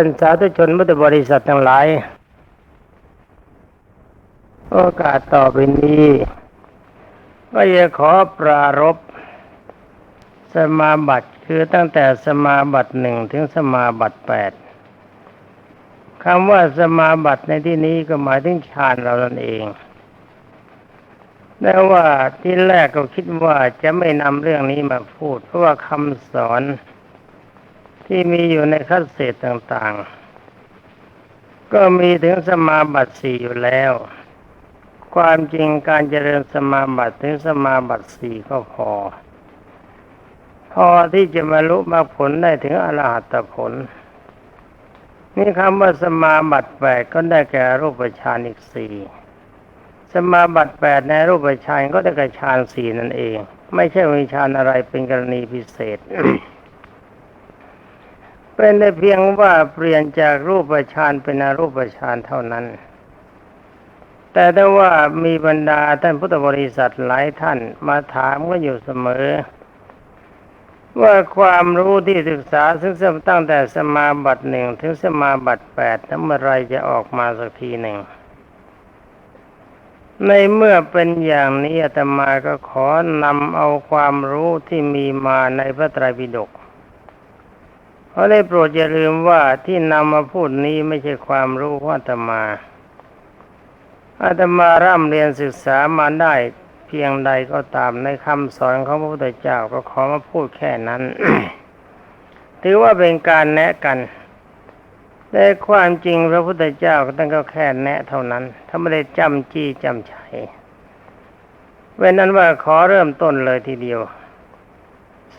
ท่านสาธุชนพุทธบริษัททั้งหลาย โอกาสต่อไปนี้ ก็จะขอปรารบสมาบัติคือตั้งแต่สมาบัติหนึ่งถึงสมาบัติแปดคำว่าสมาบัติในที่นี้ก็หมายถึงฌานเรานั่นเองแต่ว่าที่แรกก็คิดว่าจะไม่นำเรื่องนี้มาพูด เพราะว่าคำสอน ที่มีอยู่ในคัสเศษต่างๆ ก็มีถึงสมาบัติสี่อยู่แล้ว ความจริงการเจริญสมาบัติถึงสมาบัติสี่ก็พอ พอที่จะมาลุมาผลได้ถึงอรหัตผล นี่คำว่าสมาบัติแปดก็ได้แก่รูปฌานอีกสี่สมาบัติแปดในรูปฌานก็ได้แก่ฌานสี่นั่นเอง ไม่ใช่วิฌานอะไรเป็นกรณีพิเศษ เป็นได้เพียงว่าเปลี่ยนจากรูปฌานเป็นอรูปฌานเท่านั้น แต่ถ้าว่ามีบรรดาท่านพุทธบริษัทหลายท่านมาถามก็อยู่เสมอ ว่าความรู้ที่ศึกษาซึ่งตั้งแต่สมาบัติหนึ่งถึงสมาบัติแปดนั้นเมื่อไรจะออกมาสักทีหนึ่งในเมื่อเป็นอย่างนี้อาตมาก็ขอนำเอาความรู้ที่มีมาในพระไตรปิฎก เพราได้โปรดอย่าลืมว่าที่นำมาพูดนี้ไม่ใช่ความรู้ของอาตมา อาตมาร่ำเรียนศึกษามาได้เพียงใดก็ตามในคำสอนของพระพุทธเจ้าก็ขอมาพูดแค่นั้น ถือว่าเป็นการแนะกันแต่ความจริงพระพุทธเจ้าก็ต้องก็แค่แนะเท่านั้น ถ้าไม่ได้จำจี้จำชัยเว้นนั้นว่าขอเริ่มต้นเลยทีเดียว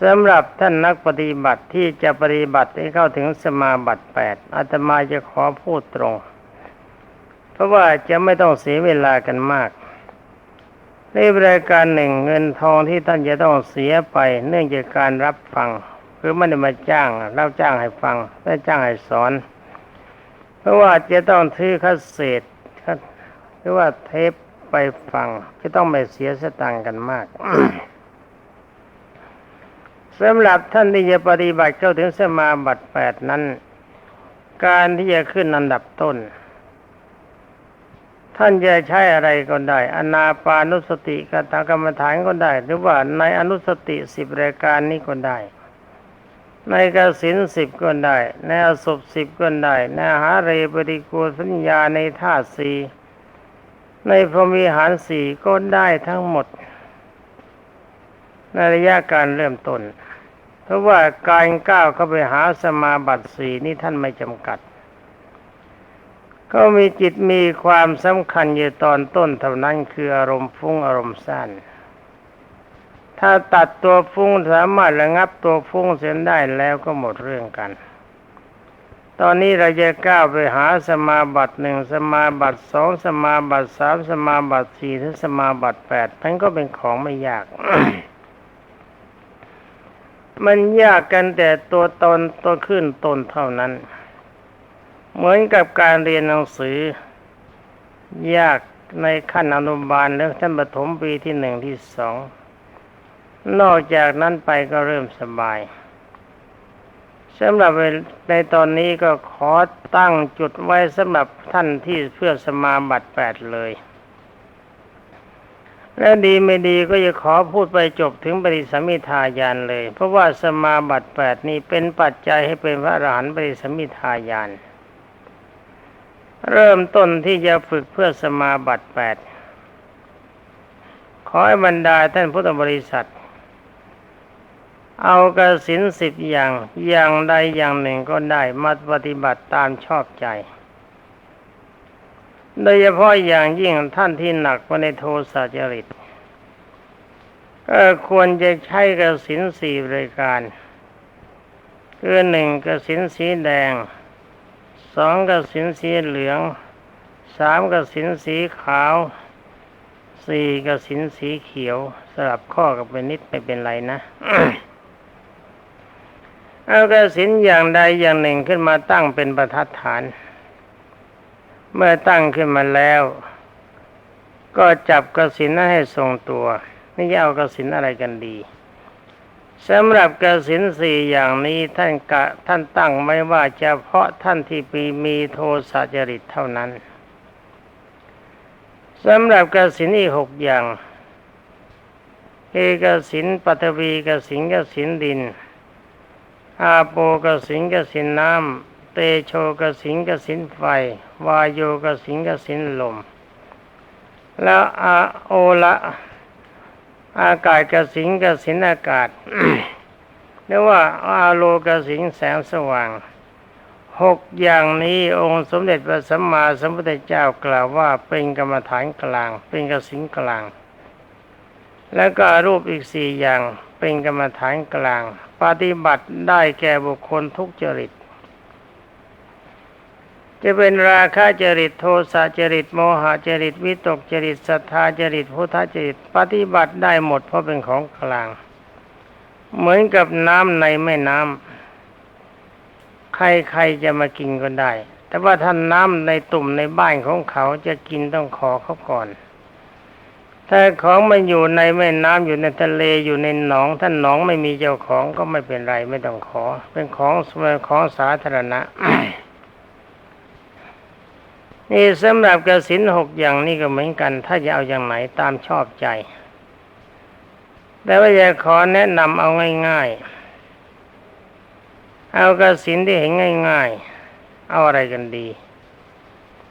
สำหรับท่านนักปฏิบัติที่จะปฏิบัติให้เข้าถึงสมาบัติแปดอาตมาจะขอพูดตรง เพราะว่าจะไม่ต้องเสียเวลากันมาก ในรายการหนึ่งเงินทองที่ท่านจะต้องเสียไป เนื่องจากการรับฟัง คือไม่ได้มาจ้างเราจ้างให้ฟังได้จ้างให้สอน เพราะว่าจะต้องทื่อคัสเศษหรือว่าเทปไปฟังจะต้องไม่เสียสตังค์กันมาก สำหรับท่านที่จะปฏิบัติเข้าถึงสมาบัติแปดนั้น การที่จะขึ้นอันดับต้น ท่านจะใช้อะไรก็ได้ อนาปานุสติกตากรรมฐานก็ได้ หรือว่าในอนุสติสิบรายการนี้ก็ได้ ในกสินสิบก็ได้ ในอสุปสิบก็ได้ ในหาเรปริโกสัญญาในธาตุสี่ในพรมีหารสี่ก็ได้ทั้งหมดในระยะการเริ่มต้น เพราะว่าการก้าวเข้าไปหาสมาบัติสี่นี่ท่านไม่จำกัด ก็มีจิตมีความสำคัญอยู่ตอนต้นเท่านั้นคืออารมณ์ฟุ้งอารมณ์สั้น ถ้าตัดตัวฟุ้งสามารถระงับตัวฟุ้งเสียได้แล้วก็หมดเรื่องกันตอนนี้เราจะก้าวไปหาสมาบัติหนึ่งสมาบัติสองสมาบัติสามสมาบัติสี่ถึงสมาบัติแปดทั้นก็เป็นของไม่ยาก มันยากกันแต่ตัวตนตัวขึ้นตนเท่านั้น เหมือนกับการเรียนหนังสือ ยากในขั้นอนุบาลแล้วชั้นประถมปีที่หนึ่งที่สอง นอกจากนั้นไปก็เริ่มสบายสำหรับในตอนนี้ก็ขอตั้งจุดไว้สำหรับท่านที่เพื่อสมาบัติแปดเลย แล้วดีไม่ดีก็จะขอพูดไปจบถึงปริสมิทายานเลย เพราะว่าสมาบัติแปดนี้เป็นปัจจัยให้เป็นพระอรหันต์ปริสมิทายาน เริ่มต้นที่จะฝึกเพื่อสมาบัติแปดขอให้บรรดาท่านพุทธบริษัท เอากสินสิบอย่างอย่างใดอย่างหนึ่งก็ได้มาปฏิบัติตามชอบใจ โดยเฉพาะอย่างยิ่งท่านที่หนักไปในโทสะจริตก็ควรจะใช้กระสินสี่รายการคือหนึ่งกระสินสีแดงสองกระสินสีเหลืองสามกระสินสีขาวสี่กระสินสีเขียวสลับข้อกับเป็นนิดไม่เป็นไรนะเอากระสินอย่างใดอย่างหนึ่งขึ้นมาตั้งเป็นประทัดฐาน เมื่อตั้งขึ้นมาแล้ว ก็จับกระสินนั้นให้ทรงตัว ไม่จะเอากสินอะไรกันดีสำหรับกระสินสี่อย่างนี้ท่านกะท่านตั้งไว้ว่าเฉพาะท่านที่ปีมีโทสะจริตเท่านั้นสำหรับกระสินอีกหกอย่างเอกสินปัทวีกสินกสินดิน อาโปกสินกสินน้ำ เตโชกสินกสินไฟ วายโยกสินกสินลม แล้วอาโอละอากาศกสิงกสินอากาศเรียกว่าอาโลกสิงแสงสว่างหกอย่างนี้องค์สมเด็จพระสัมมาสัมพุทธเจ้ากล่าวว่าเป็นกรรมฐานกลาง เป็นกสิงกลาง แล้วก็รูปอีกสี่อย่างเป็นกรรมฐานกลาง ปฏิบัติได้แก่บุคคลทุกจริต จะเป็นราคะจริตโทสะจริตโมหะจริตวิตกจริตศรัทธาจริตพุทธจริตปฏิบัติได้หมดเพราะเป็นของกลาง เหมือนกับน้ำในแม่น้ำใครๆจะมากินก็ได้ แต่ว่าท่านน้ำในตุ่มในบ้านของเขาจะกินต้องขอเขาก่อน ถ้าของมันอยู่ในแม่น้ำอยู่ในทะเลอยู่ในหนอง ท่านหนองไม่มีเจ้าของก็ไม่เป็นไรไม่ต้องขอ เป็นของของสาธารณะ นี่สำหรับกสินหกอย่างนี้ก็เหมือนกัน ถ้าจะเอาอย่างไหนตามชอบใจ แต่ว่าอยากขอแนะนำเอาง่าย ๆ เอากสินที่เห็นง่าย ๆ เอาอะไรกันดี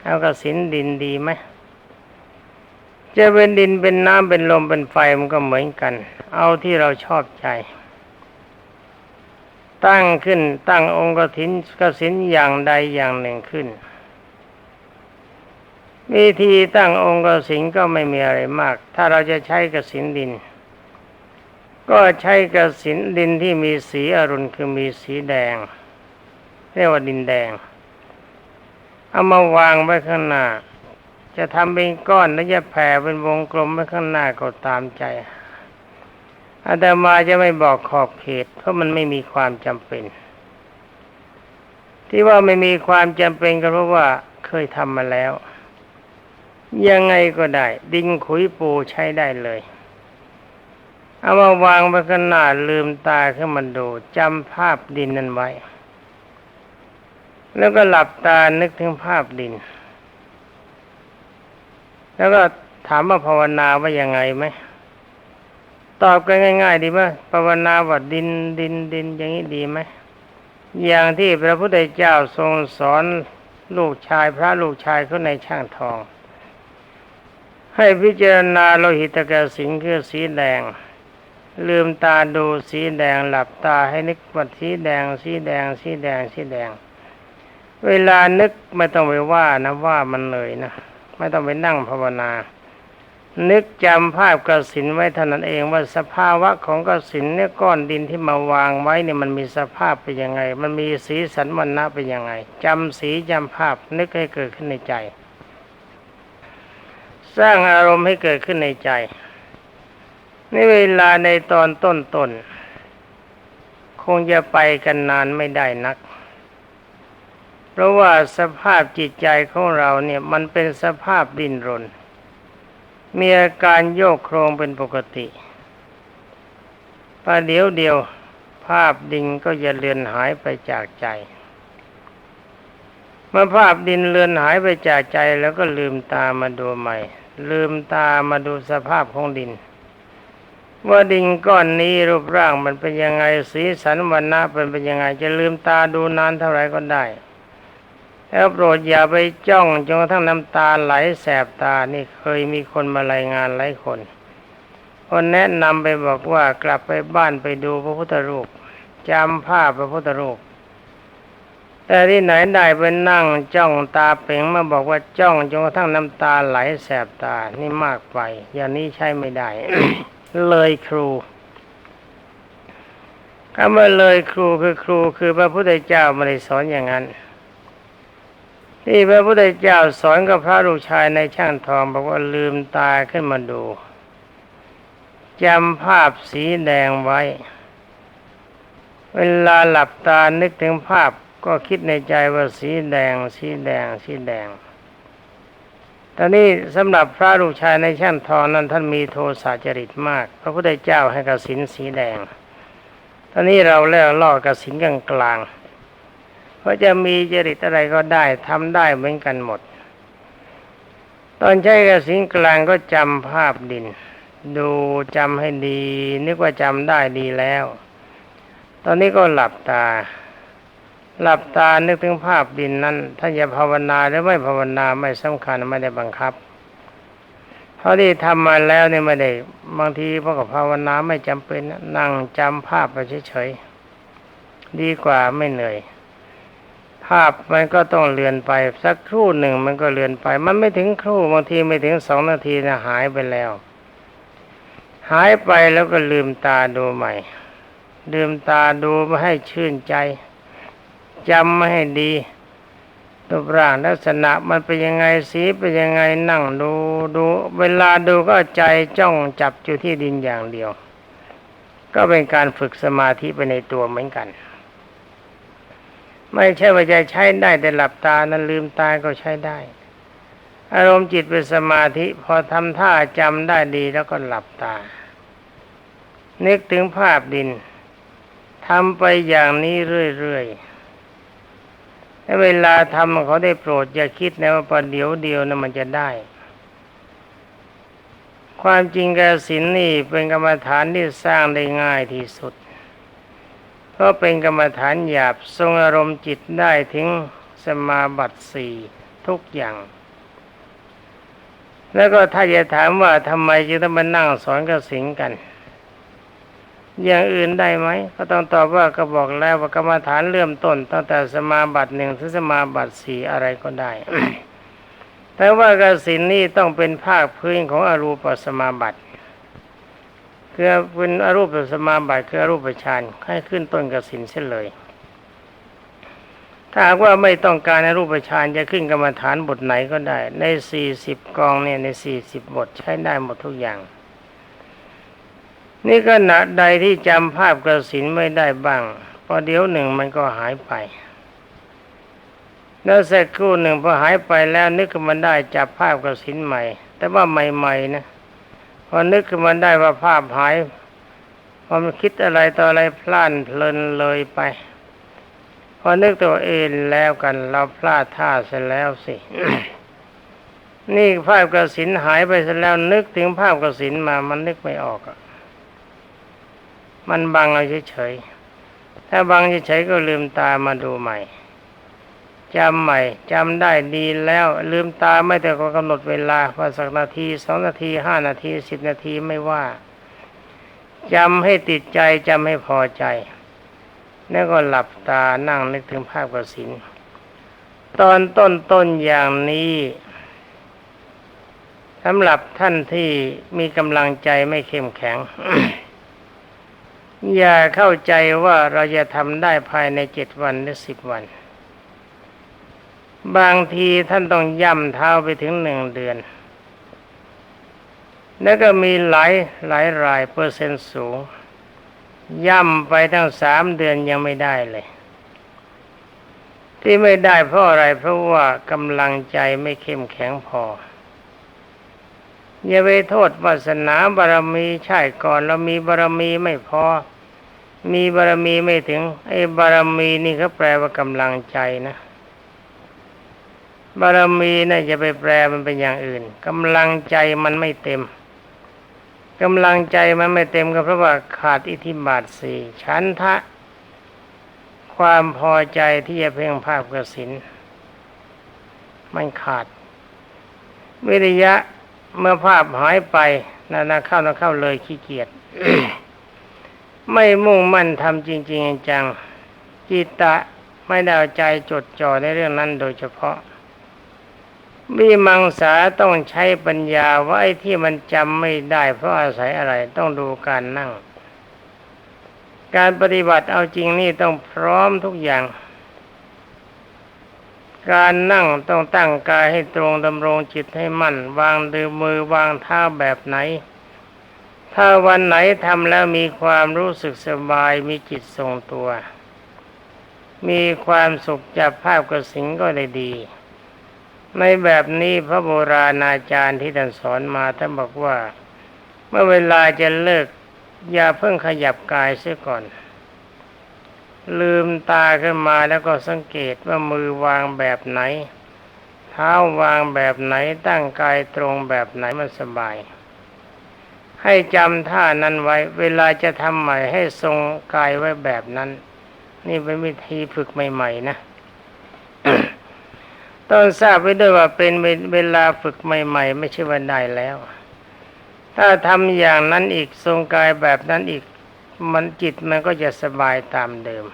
เอากสินดินดีไหมจะเป็นดินเป็นน้ำเป็นลมเป็นไฟมันก็เหมือนกัน เอาที่เราชอบใจ ตั้งขึ้นตั้งองค์กถินกสินอย่างใดอย่างหนึ่งขึ้น วิธีตั้งองค์กสินก็ไม่มีอะไรมาก ถ้าเราจะใช้กสินดิน ก็ใช้กสินดินที่มีสีอรุณคือมีสีแดง เรียกว่าดินแดง เอามาวางไว้ข้างหน้า จะทำเป็นก้อนแล้วจะแผ่เป็นวงกลมไว้ข้างหน้าก็ตามใจอาตมาจะไม่บอกขอบเขต เพราะมันไม่มีความจำเป็น ที่ว่าไม่มีความจำเป็นก็เพราะว่าเคยทำมาแล้ว ยังไงก็ได้ ดินขุยปูใช้ได้เลย เอามาวางไว้ข้างหน้าลืมตาขึ้นมาดูจำภาพดินนั้นไว้ แล้วก็หลับตานึกถึงภาพดิน แล้วก็ถามว่าภาวนาว่ายังไงไหมตอบกันง่าย ๆ ดีไหมภาวนาว่าดินดินดินอย่างนี้ดีไหมอย่างที่พระพุทธเจ้าทรงสอนลูกชายพระลูกชายเขาในช่างทอง ให้พิจารณาโลหิตกสิงคือสีแดง ลืมตาดูสีแดงหลับตาให้นึกว่าสีแดง สีแดง สีแดง สีแดง เวลานึกไม่ต้องไปว่านะว่ามันเลยนะ ไม่ต้องไปนั่งภาวนา นึกจำภาพกสินไว้เท่านั้นเองว่าสภาวะของกสินเนี่ยก้อนดินที่มาวางไว้เนี่ยมันมีสภาพเป็นยังไง มันมีสีสันวันนะเป็นยังไงจำสีจำภาพนึกให้เกิดขึ้นในใจ สร้างอารมณ์ให้เกิดขึ้นในใจในเวลาในตอนต้นๆคงจะไปกันนานไม่ได้นัก เพราะว่าสภาพจิตใจของเราเนี่ยมันเป็นสภาพดินรน มีอาการโยกโครงเป็นปกติประเดี๋ยวเดียวภาพดินก็จะเลือนหายไปจากใจ เมื่อภาพดินเลือนหายไปจากใจแล้วก็ลืมตามาดูใหม่ ลืมตามาดูสภาพของดิน ว่าดินก้อนนี้รูปร่างมันเป็นยังไงสีสันวันณะเป็นเป็นยังไง จะลืมตาดูนานเท่าไรก็ได้แล้วโปรดอย่าไปจ้องจนกระทั่งน้ำตาไหลแสบตานี่เคยมีคนมารายงานหลายคนคนแนะนำไปบอกว่ากลับไปบ้านไปดูพระพุทธรูปจำภาพพระพุทธรูป แต่ที่ไหนได้ไปนั่งจ้องตาเป่งมาบอกว่าจ้องจนกระทั่งน้ำตาไหลแสบตานี่มากไป อย่างนี้ใช่ไม่ได้ เลยครูคำว่าเลยครูคือครูคือพระพุทธเจ้าไม่ได้สอนอย่างนั้น ที่พระพุทธเจ้าสอนกับพระลูกชายในช่างทองบอกว่าลืมตาขึ้นมาดูจำภาพสีแดงไว้ เวลาหลับตานึกถึงภาพ ก็คิดในใจว่าสีแดง สีแดง สีแดง ตอนนี้สำหรับพระลูกชายในช่างทองนั้นท่านมีโทสะจริตมาก พระพุทธเจ้าให้กสินสีแดง ตอนนี้เราเลิกล่อกสินกลางกลางเพราะจะมีจริตอะไรก็ได้ทำได้เหมือนกันหมด ตอนใช้กสินกลางก็จำภาพดิน ดูจำให้ดี นึกว่าจำได้ดีแล้ว ตอนนี้ก็หลับตา หลับตานึกถึงภาพดินนั้นท่านจะภาวนาหรือไม่ภาวนาไม่สำคัญไม่ได้บังคับเพราะที่ทำมาแล้วเนี่ยไม่ได้บางทีพวกกับภาวนาไม่จำเป็นนั่งจำภาพไปเฉยๆดีกว่าไม่เหนื่อย ภาพมันก็ต้องเลือนไปสักครู่หนึ่งมันก็เลือนไป มันไม่ถึงครู่บางทีไม่ถึงสองนาทีนะหายไปแล้ว หายไปแล้วก็ลืมตาดูใหม่ ลืมตาดูม่ให้ชื่นใจ จำม่ให้ดีรูปร่างลักษณะมันเป็นยังไงสีเป็นยังไงนั่งดูดู เวลาดูก็ใจจ้องจับอยู่ที่ดินอย่างเดียว ก็เป็นการฝึกสมาธิไปในตัวเหมือนกัน ไม่ใช่ว่าจะใช้ได้แต่หลับตานั้นลืมตาก็ใช้ได้ อารมณ์จิตเป็นสมาธิ พอทำท่าจำได้ดีแล้วก็หลับตา นึกถึงภาพดินทำไปอย่างนี้เรื่อยๆ ถ้าเวลาทำเขาได้โปรดอย่าคิดนะว่าประเดี๋ยวเดียวนะมันจะได้ ความจริงกสินนี่เป็นกรรมฐานที่สร้างได้ง่ายที่สุด เพราะเป็นกรรมฐานหยาบทรงอารมณ์จิตได้ถึงสมาบัติสี่ทุกอย่าง แล้วก็ถ้าจะถามว่าทำไมจึงต้องมานั่งสอนกสินกัน อย่างอื่นได้ไหมก็ต้องตอบว่าก็บอกแล้วว่ากรรมฐานเริ่มต้นตั้งแต่สมาบัติหนึ่งถึงสมาบัติสี่อะไรก็ได้ แต่ว่ากสินนี่ต้องเป็นภาคพื้นของอรูปสมาบัติคือเป็นอรูปสมาบัติคืออรูปฌานให้ขึ้นต้นกสินเสียเลย ถ้าหากว่าไม่ต้องการอรูปฌานจะขึ้นกรรมฐานบทไหนก็ได้ ในสี่สิบกองเนี่ยในสี่สิบบทใช้ได้หมดทุกอย่าง นี่ก็ณะใดที่จำภาพกระสินไม่ได้บ้างพอเดี๋ยวหนึ่งมันก็หายไป แล้วสักครู่หนึ่งพอหายไปแล้วนึกขึ้นมาได้จับภาพกระสินใหม่ แต่ว่าใหม่ๆนะพอนึกขึ้นมาได้ว่าภาพหายพอมันคิดอะไรต่ออะไรพลาดเพลินเลยไป พอนึกตัวเองแล้วกัน เราพลาดท่าเสร็จแล้วสิ นี่ภาพกระสินหายไปเสร็จแล้วนึกถึงภาพกระสินมามันนึกไม่ออกอะ มันบังเอาเฉยๆถ้าบังเฉยๆก็ลืมตามาดูใหม่จำใหม่จำได้ดีแล้ว ลืมตาไม่แต่ก็กำหนดเวลาว่าสักนาทีสองนาทีห้านาทีสิบนาทีไม่ว่าจำให้ติดใจจำให้พอใจ แล้วก็หลับตานั่งนึกถึงภาพกสินตอนต้นต้นอย่างนี้สำหรับท่านที่มีกำลังใจไม่เข้มแข็ง อย่าเข้าใจว่าเราจะทำได้ภายในเจ็ดวันหรือสิบวัน บางทีท่านต้องย่ำเท้าไปถึงหนึ่งเดือน แล้วก็มีหลายหลายรายเปอร์เซ็นต์สูง ย่ำไปทั้งสามเดือนยังไม่ได้เลย ที่ไม่ได้เพราะอะไรเพราะว่ากำลังใจไม่เข้มแข็งพอ อย่าไปโทษวาสนาบารมีใช่ก่อนเรามีบารมีไม่พอ มีบารมีไม่ถึง ไอ้บารมีนี่เขาแปลว่ากำลังใจนะ บารมีนะ่ะจะไปแปลมันเป็นอย่างอื่นกำลังใจมันไม่เต็มกำลังใจมันไม่เต็มก็เพราะว่าขาดอิทธิบาทสี่ฉันทะ ความพอใจที่จะเพ่งภาพกสินมันขาดวิริยะ เมื่อภาพหายไปนานาเข้านาเข้าเลยขี้เกียจไม่มุ่งมั่นทำจริง ๆ จังจิตตะไม่ได้ใจจดจ่อในเรื่องนั้นโดยเฉพาะมีมังสาต้องใช้ปัญญาว่าไอ้ที่มันจำไม่ได้ เพราะอาศัยอะไรต้องดูการนั่ง การปฏิบัติเอาจริงนี่ต้องพร้อมทุกอย่าง การนั่งต้องตั้งกายให้ตรงดำรงจิตให้มั่น วางดือมือวางเท้าแบบไหน ถ้าวันไหนทำแล้วมีความรู้สึกสบายมีจิตทรงตัว มีความสุขจากภาพกระสิงก็ได้ดี ในแบบนี้พระโบราณอาจารย์ที่ท่านสอนมาท่านบอกว่า เมื่อเวลาจะเลิก อย่าเพิ่งขยับกายเสียก่อน ลืมตาขึ้นมาแล้วก็สังเกตว่ามือวางแบบไหน เท้าวางแบบไหนตั้งกายตรงแบบไหนมันสบาย ให้จำท่านั้นไว้ เวลาจะทำใหม่ให้ทรงกายไว้แบบนั้น นี่เป็นวิธีฝึกใหม่ ๆ นะต้องทราบไว้ด้วยว่าเป็นเวลาฝึกใหม่ ๆ ไม่ใช่วันได้แล้ว ถ้าทำอย่างนั้นอีกทรงกายแบบนั้นอีก มันจิตมันก็จะสบายตามเดิม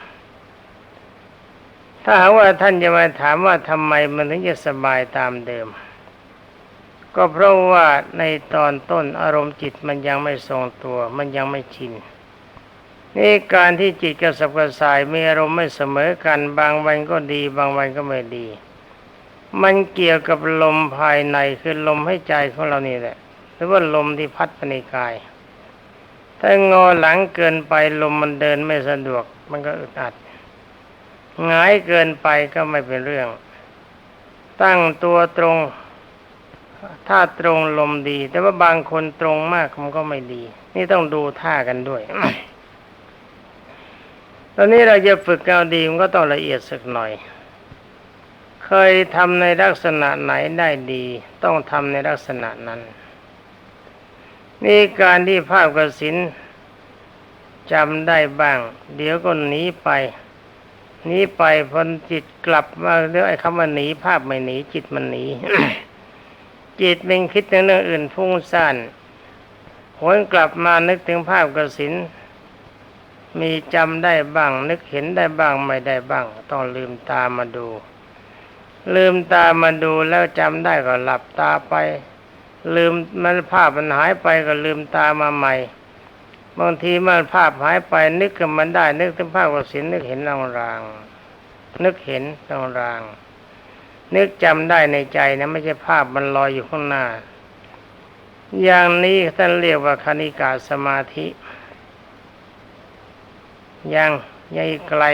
ถ้าหากว่าท่านจะมาถามว่าทำไมมันถึงจะสบายตามเดิม ก็เพราะว่าในตอนต้นอารมณ์จิตมันยังไม่ทรงตัว มันยังไม่ชินนี่การที่จิตกระสับกระส่ายมีอารมณ์ไม่เสมอกัน บางวันก็ดี บางวันก็ไม่ดี มันเกี่ยวกับลมภายในคือลมให้ใจของเรานี่แหละ หรือว่าลมที่พัดไปในกาย ถ้างอหลังเกินไปลมมันเดินไม่สะดวก มันก็อึดอัดหงายเกินไปก็ไม่เป็นเรื่อง ตั้งตัวตรง ถ้าตรงลมดี แต่ว่าบางคนตรงมากมันก็ไม่ดี นี่ต้องดูท่ากันด้วย ตอนนี้เราจะฝึกเอาดีมันก็ต้องละเอียดสักหน่อย เคยทำในลักษณะไหนได้ดี ต้องทำในลักษณะนั้น นี่การที่ภาพกระสินจำได้บ้าง เดี๋ยวก็หนีไปหนีไปพอจิตกลับมาเรื่องไอ้คำว่าหนีภาพไม่หนีจิตมันหนีจิตเป็นคิดในเรื่องอื่นพุ่งซ่านหวนกลับมานึกถึงภาพกระสินมีจำได้บ้าง นึกเห็นได้บ้างไม่ได้บ้าง ต้องลืมตามาดู ลืมตามาดูแล้วจำได้ก็หลับตาไป ลืมมันภาพมันหายไปก็ลืมตามาใหม่ บางทีมันภาพหายไปนึกขึ้นมันได้ นึกถึงภาพกสินนึกเห็นรางรางนึกเห็นรางรางนึกจำได้ในใจนะไม่ใช่ภาพมันลอยอยู่ข้างหน้า อย่างนี้ท่านเรียกว่าคณิกาสมาธิ ยังยังไกล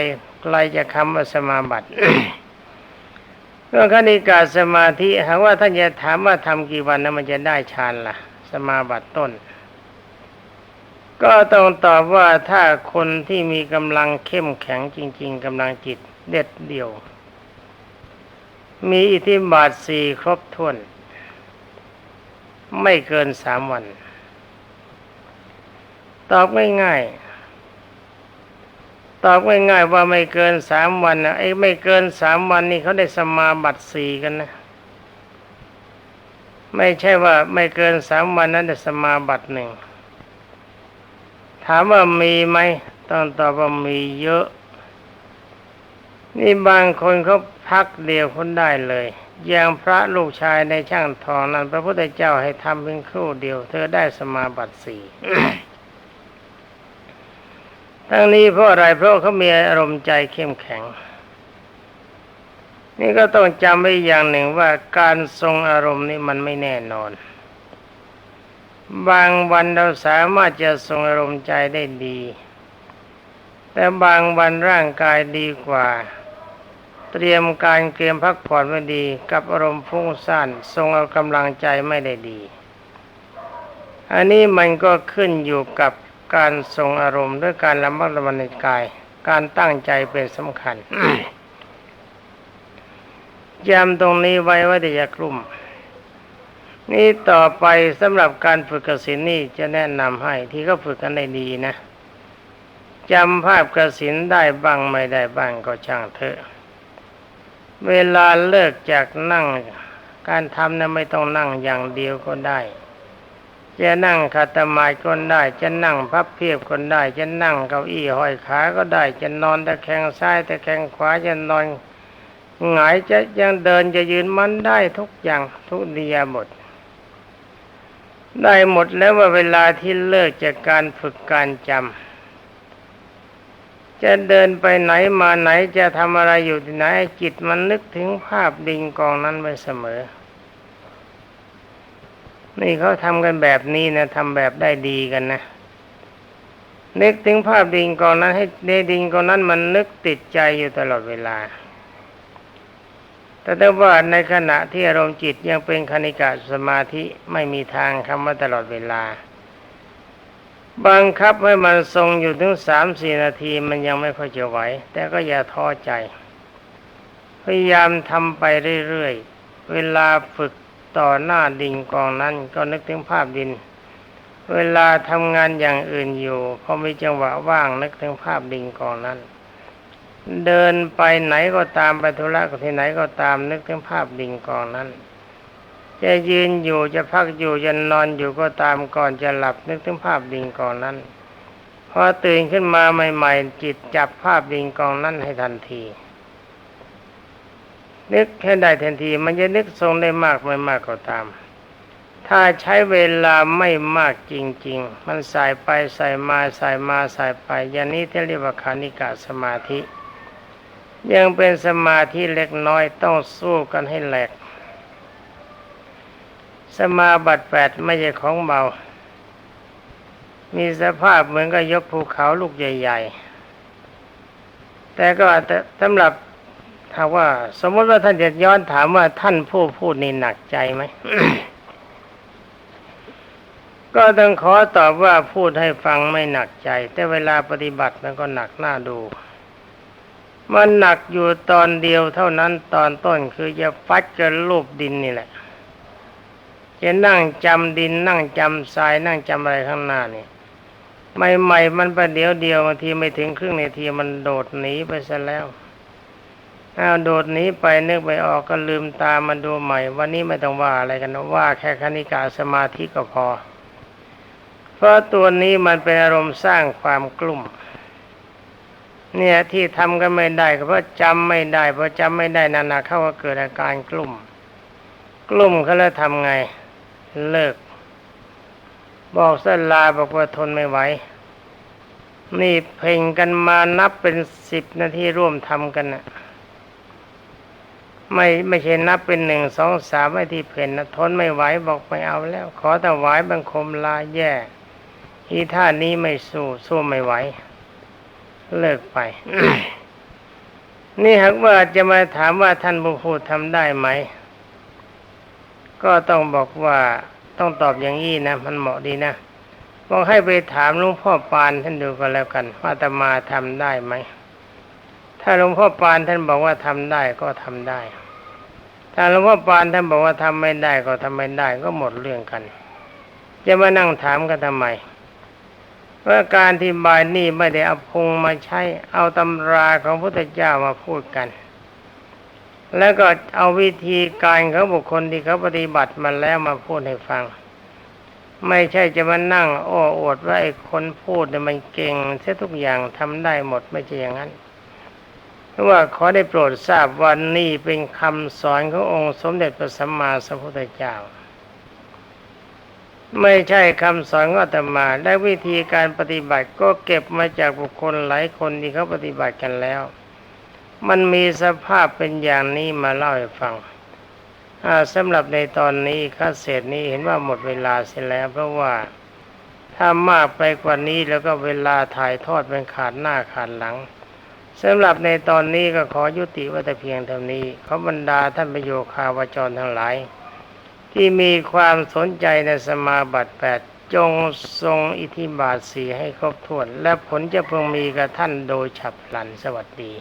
ไกลจะคำว่าสมาบัติ เรื่องคณิกาสมาธิหากว่าท่านจะถามว่าทำกี่วันนะมันจะได้ฌานล่ะ สมาบัติต้น ก็ต้องตอบว่าถ้าคนที่มีกำลังเข้มแข็งจริง ๆกำลังจิตเด็ดเดี่ยว มีอิทธิบาทสี่ครบถ้วน ไม่เกินสามวัน ตอบง่ายๆ ตอบง่ายๆว่าไม่เกินสามวันนะไอ้ไม่เกินสามวันนี่เขาได้สมาบัติสี่กันนะ ไม่ใช่ว่าไม่เกินสามวันนั้นได้สมาบัติหนึ่งถามว่ามีไหมต้องตอบว่ามีเยอะ นี่บางคนเขาพักเดียวคนได้เลยอย่างพระลูกชายในช่างทองนั้น พระพุทธเจ้าให้ทำเพียงครู่เดียว เธอได้สมาบัติสี่ ทั้งนี้เพราะอะไรเพราะเขามีอารมณ์ใจเข้มแข็ง นี่ก็ต้องจำไว้อย่างหนึ่งว่าการทรงอารมณ์นี่มันไม่แน่นอน บางวันเราสามารถจะทรงอารมณ์ใจได้ดี แต่บางวันร่างกายดีกว่า เตรียมการเตรียมพักผ่อนไม่ดี กับอารมณ์ฟุ้งซ่านทรงเอากำลังใจไม่ได้ดี อันนี้มันก็ขึ้นอยู่กับ การทรงอารมณ์ด้วยการระมัดระวังในกาย การตั้งใจเป็นสำคัญจำตรงนี้ไว้ว่าจะอย่ากลุ่ม นี่ต่อไปสำหรับการฝึกกสินนี่จะแนะนำให้ที่เขาฝึกกันได้ดีนะจำภาพกสินได้บ้างไม่ได้บ้างก็ช่างเถอะ เวลาเลิกจากนั่ง การทำนะไม่ต้องนั่งอย่างเดียวก็ได้ จะนั่งคาตมายก็ได้ จะนั่งพับเพียบก็ได้ จะนั่งเก้าอี้ห้อยขาก็ได้ จะนอนตะแคงซ้ายตะแคงขวาจะนอนหงายจะยังเดินจะยืนมันได้ทุกอย่างทุกเดียหมด ได้หมดแล้วว่าเวลาที่เลิกจากการฝึกการจำจะเดินไปไหนมาไหนจะทำอะไรอยู่ที่ไหนจิตมันนึกถึงภาพดิงกองนั้นไว้เสมอ นี่เขาทำกันแบบนี้นะทำแบบได้ดีกันนะนึกถึงภาพดิงกองนั้นให้ในดิงกองนั้นมันนึกติดใจอยู่ตลอดเวลา แต่ถ้าว่าในขณะที่อารมณ์จิตยังเป็นคณิกะสมาธิไม่มีทางคำว่าตลอดเวลา บังคับให้มันทรงอยู่ถึงสามสี่นาทีมันยังไม่ค่อยจะไหว แต่ก็อย่าท้อใจ พยายามทำไปเรื่อยๆ เวลาฝึก ต่อหน้าดินกองนั้นก็นึกถึงภาพดิน เวลาทำงานอย่างอื่นอยู่พอมีจังหวะว่างนึกถึงภาพดินกองนั้น เดินไปไหนก็ตามไปธุระก็ที่ไหนก็ตามนึกถึงภาพดินกองนั้น จะยืนอยู่จะพักอยู่จะนอนอยู่ก็ตามก่อนจะหลับนึกถึงภาพดินกองนั้นพอตื่นขึ้นมาใหม่ ๆ จิตจับภาพดินกองนั้นให้ทันที นึกให้ได้ทันที มันจะนึกทรงได้มากไม่มากก็ตาม ถ้าใช้เวลาไม่มากจริง ๆ มันใส่ไปใส่มาใส่มาใส่ไป อย่างนี้ที่เรียกว่าคานิกะสมาธิ ยังเป็นสมาธิเล็กน้อยต้องสู้กันให้แหลก สมาบัติแปดไม่ใช่ของเบา มีสภาพเหมือนกับยกภูเขาลูกใหญ่ ๆ แต่ก็สำหรับ ถ้าว่า สมมติว่าท่านจะย้อนถามว่าท่านผู้พูดนี่หนักใจไหมก็ต้องขอตอบว่าพูดให้ฟังไม่หนักใจ แต่เวลาปฏิบัติมันก็หนักหน้าดู มันหนักอยู่ตอนเดียวเท่านั้นตอนต้นคือจะฟัดกับรูปดินนี่แหละ จะนั่งจำดินนั่งจำทรายนั่งจำอะไรข้างหน้านี่ใหม่ๆมันประเดี๋ยวเดียวบางทีไม่ถึงครึ่งนาทีมันโดดหนีไปซะแล้ว อ้าวโดดหนีไปนึกไปออกก็ลืมตามาดูใหม่ วันนี้ไม่ต้องว่าอะไรกันนะว่าแค่คณิกาสมาธิก็พอ เพราะตัวนี้มันเป็นอารมณ์สร้างความกลุ่ม เนี่ยที่ทำกันไม่ได้ก็เพราะจำไม่ได้เพราะจำไม่ได้นานๆเข้าก็เกิดอาการกลุ่ม กลุ่มเขาแล้วทำไง เลิก บอกสลาบอกว่าทนไม่ไหวนี่เพ่งกันมานับเป็นสิบนาทีร่วมทำกันนะ ไม่ไม่ใช่นับเป็นหนึ่งสองสามไอ้ที่เพ่นนะทนไม่ไหวบอกไม่เอาแล้ว ขอถวายบังคมลาแย่อีท่านี้ไม่สู้สู้ไม่ไหว เลิกไป นี่หากว่าจะมาถามว่าท่านผู้พูดทำได้ไหม ก็ต้องบอกว่าต้องตอบอย่างนี้นะ มันเหมาะดีนะบอกให้ไปถามหลวงพ่อปานท่านดูก็แล้วกันว่าอาตมาทำได้ไหมถ้าหลวงพ่อปานท่านบอกว่าทำได้ก็ทำได้ ถ้าหลวงพ่อปานท่านบอกว่าทำไม่ได้ก็ทำไม่ได้ก็หมดเรื่องกัน จะมานั่งถามกันทำไมเพราการที่บายนี่ไม่ได้เอาพงมาใช้ เอาตำราของพระพุทธเจ้ามาพูดกัน แล้วก็เอาวิธีการของบุคคลที่เขาปฏิบัติมาแล้วมาพูดให้ฟัง ไม่ใช่จะมานั่ง โอ้อวดว่าไอ้คนพูดเนี่ยมันเก่งเสียทุกอย่างทำได้หมดไม่ใช่อย่างนั้น ว่าขอได้โปรดทราบวันนี้เป็นคำสอนขององค์สมเด็จพระสัมมาสัมพุทธเจ้า ไม่ใช่คำสอนของอาตมาและวิธีการปฏิบัติก็เก็บมาจากบุคคลหลายคนที่เขาปฏิบัติกันแล้ว มันมีสภาพเป็นอย่างนี้มาเล่าให้ฟังสำหรับในตอนนี้คัดเศษนี้เห็นว่าหมดเวลาเสียแล้ว เพราะว่าถ้ามากไปกว่านี้แล้วก็เวลาถ่ายทอดเป็นขาดหน้าขาดหลัง สำหรับในตอนนี้ก็ขอยุติไว้แต่เพียงเท่านี้ขอบรรดาท่านประโยคาวจรทั้งหลาย ที่มีความสนใจในสมาบัติแปดจงทรงอิทธิบาทสีให้ครบถ้วน และผลจะเพิ่งมีกับท่านโดยฉับพลันสวัสดี